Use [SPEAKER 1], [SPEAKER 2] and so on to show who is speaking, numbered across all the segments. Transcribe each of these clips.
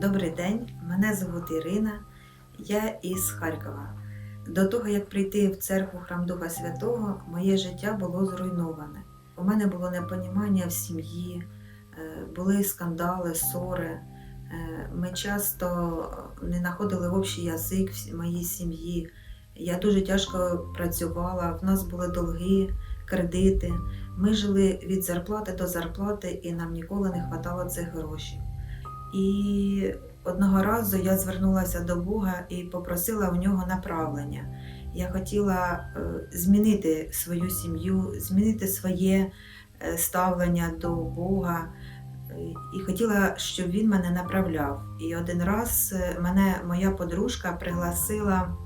[SPEAKER 1] Добрий день, мене звуть Ірина, я із Харкова. До того, як прийти в церкву Храм Духа Святого, моє життя було зруйноване. У мене було непонімання в сім'ї, е, були скандали, ссори. Е, Ми часто не знаходили общий язик в моїй сім'ї. Я дуже тяжко працювала, в нас були долги, кредити. Ми жили від зарплати до зарплати, і нам ніколи не вистачало цих грошей. І одного разу я звернулася до Бога і попросила у нього направлення. Я хотіла е, змінити свою сім'ю, змінити своє е, ставлення до Бога. е, І хотіла, щоб він мене направляв. І один раз мене моя подружка пригласила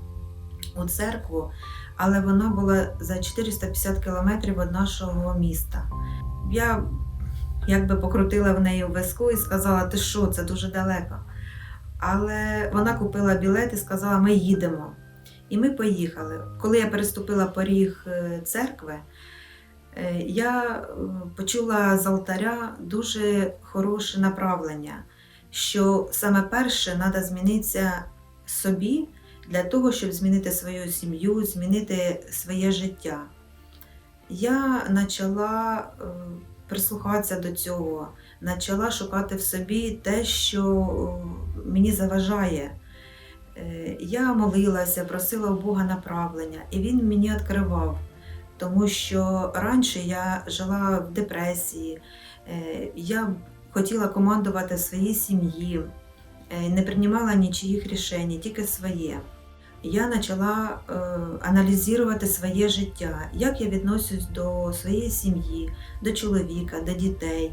[SPEAKER 1] у церкву, але вона була за 450 кілометрів від нашого міста. Я якби покрутила в неї виску і сказала, ти що, це дуже далеко. Але вона купила білет і сказала, ми їдемо. І ми поїхали. Коли я переступила поріг е, церкви, е, я е, почула з алтаря дуже хороше направлення, що саме перше треба змінитися собі для того, щоб змінити свою сім'ю, змінити своє життя. Я почала прислухатися до цього, почала шукати в собі те, що мені заважає. Е, Я молилася, просила у Бога направлення, і він мені відкривав. Тому що раніше я жила в депресії, е, я хотіла командувати своїй сім'ї, е, не приймала нічиїх рішень, тільки своє. Я почала е, аналізувати своє життя, як я відношусь до своєї сім'ї, до чоловіка, до дітей.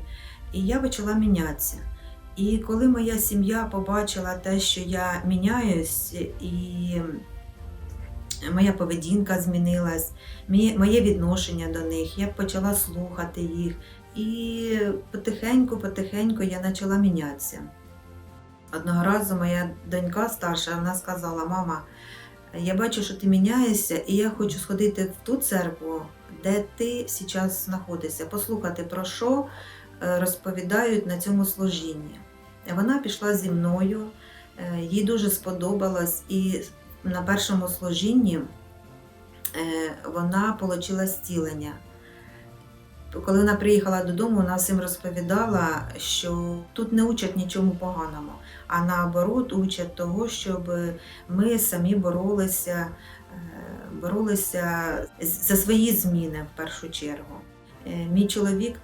[SPEAKER 1] І я почала мінятися. І коли моя сім'я побачила те, що я міняюсь, і моя поведінка змінилась, моє відношення до них, я почала слухати їх. І потихеньку-потихеньку я почала мінятися. Одного разу моя донька старша вона сказала: Мама, я бачу, що ти міняєшся, і я хочу сходити в ту церкву, де ти зараз знаходишся, послухати про що е, розповідають на цьому служінні. Вона пішла зі мною, е, їй дуже сподобалось, і на першому служінні е, вона отримала зцілення. Коли вона приїхала додому, вона всім розповідала, що тут не учать нічому поганому, а наоборот учать того, щоб ми самі боролися, е, боролися за свої зміни в першу чергу. Е, Мій чоловік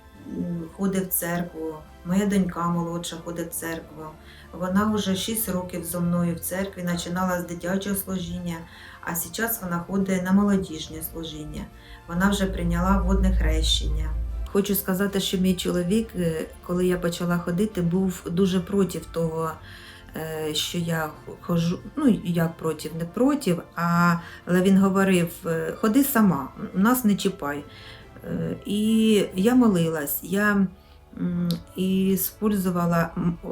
[SPEAKER 1] ходить в церкву, моя донька молодша ходить в церкву. Вона вже 6 років зо мною в церкві, починала з дитячого служіння, а зараз вона ходить на молодіжнє служіння. Вона вже прийняла водне хрещення. Хочу сказати, що мій чоловік, е, коли я почала ходити, був дуже проти того, е, що я хожу. Ну, як проти, не проти, але він говорив: е, ходи сама, нас не чіпай. Е, І я молилась, я і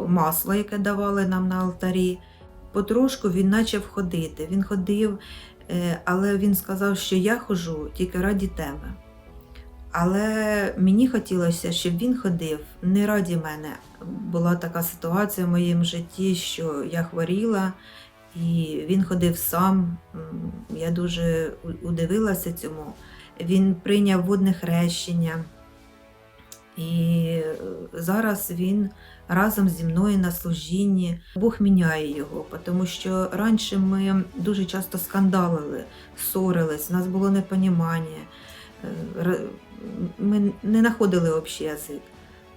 [SPEAKER 1] масло, яке давали нам на алтарі. Потрошку він почав ходити. Він ходив, е, але він сказав, що я хожу тільки раді тебе. Але мені хотілося, щоб він ходив не раді мене. Була така ситуація в моєму житті, що я хворіла, і він ходив сам. Я дуже удивилася цьому. Він прийняв водне хрещення. І е, зараз він разом зі мною на служінні. Бог міняє його, тому що раніше ми дуже часто скандалили, ссорились, у нас було непонімання. Е, Ми не знаходили общий язик.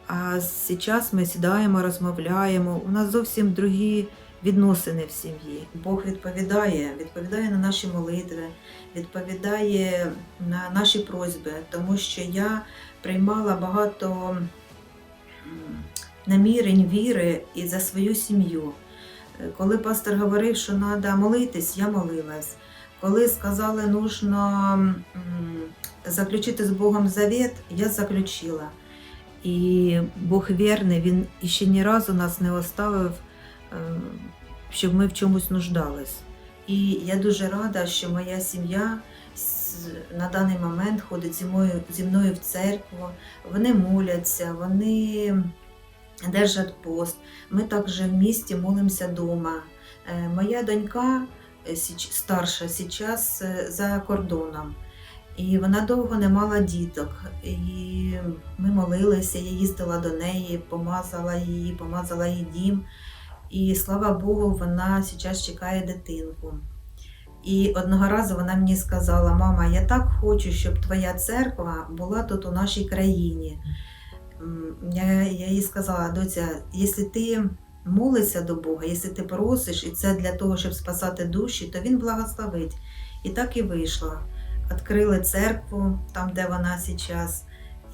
[SPEAKER 1] А зараз ми сідаємо, розмовляємо. У нас зовсім другі відносини в сім'ї. Бог відповідає, відповідає на наші молитви, відповідає на наші просьби, тому що я приймала багато намірень віри і за свою сім'ю. Коли пастор говорив, що треба молитись, я молилась. Коли сказали, нужно м, заключити з Богом завет, я заключила. І Бог вірний, Він іще ні разу нас не оставив, е, щоб ми в чомусь нуждались. І я дуже рада, що моя сім'я на даний момент ходить зі мною, зі мною в церкву, вони моляться, вони держать пост. Ми також в місті молимося вдома. Моя донька е, старша зараз е, за кордоном. І вона довго не мала діток. І ми молилися, я їздила до неї, помазала її, помазала її дім. І слава Богу, вона зараз чекає дитинку. І одного разу вона мені сказала: Мама, я так хочу, щоб твоя церква була тут у нашій країні. Я, я їй сказала, доця, якщо ти молишся до Бога, якщо ти просиш, і це для того, щоб спасати душі, то Він благословить. І так і вийшло. Відкрили церкву там, де вона зараз.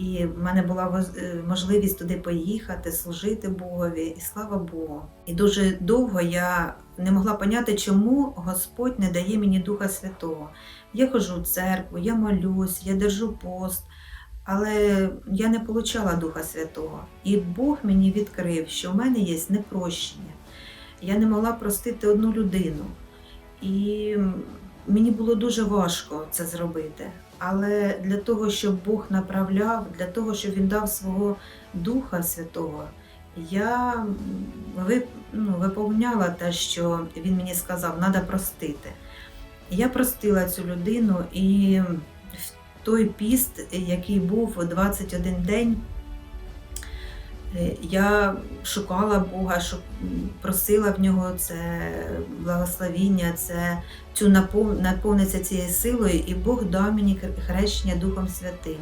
[SPEAKER 1] І в мене була е, можливість туди поїхати, служити Богові, і слава Богу. І дуже довго я не могла поняти, чому Господь не дає мені Духа Святого. Я ходжу в церкву, я молюсь, я держу пост, але я не отримала Духа Святого. І Бог мені відкрив, що в мене є непрощення. Я не могла простити одну людину. І мені було дуже важко це зробити. Але для того, щоб Бог направляв, для того, щоб Він дав свого Духа Святого, я ну, виповняла те, що він мені сказав, треба простити. Я простила цю людину, і в той піст, який був 21 день, я шукала Бога, просила в нього це благословіння, це цю напов- наповнитися цією силою, і Бог дав мені хр- хрещення Духом Святим.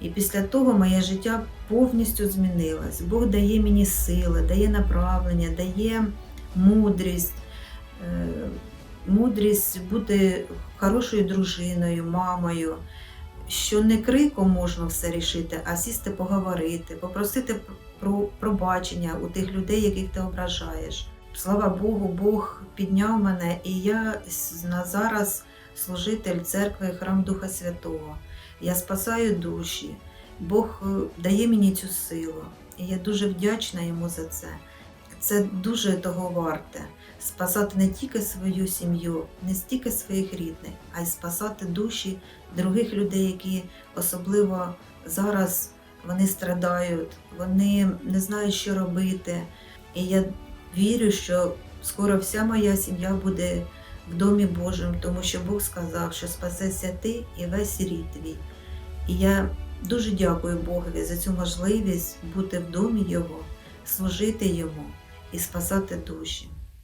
[SPEAKER 1] І після того моє життя повністю змінилось. Бог дає мені сили, дає направлення, дає мудрість, е, мудрість бути хорошою дружиною, мамою, що не криком можна все рішити, а сісти поговорити, попросити про пробачення у тих людей, яких ти ображаєш. Слава Богу, Бог підняв мене, і я на зараз служитель церкви храм Духа Святого. Я спасаю душі. Бог е, дає мені цю силу. І я дуже вдячна йому за це. Це дуже того варте. Спасати не тільки свою сім'ю, не стільки своїх рідних, а й спасати душі других людей, які особливо зараз вони страдають, вони не знають, що робити. І я вірю, що скоро вся моя сім'я буде в домі Божому, тому що Бог сказав, що спасешся ти і весь рід твій. І я дуже дякую Богові за цю можливість бути в домі Його, служити йому і спасати душі.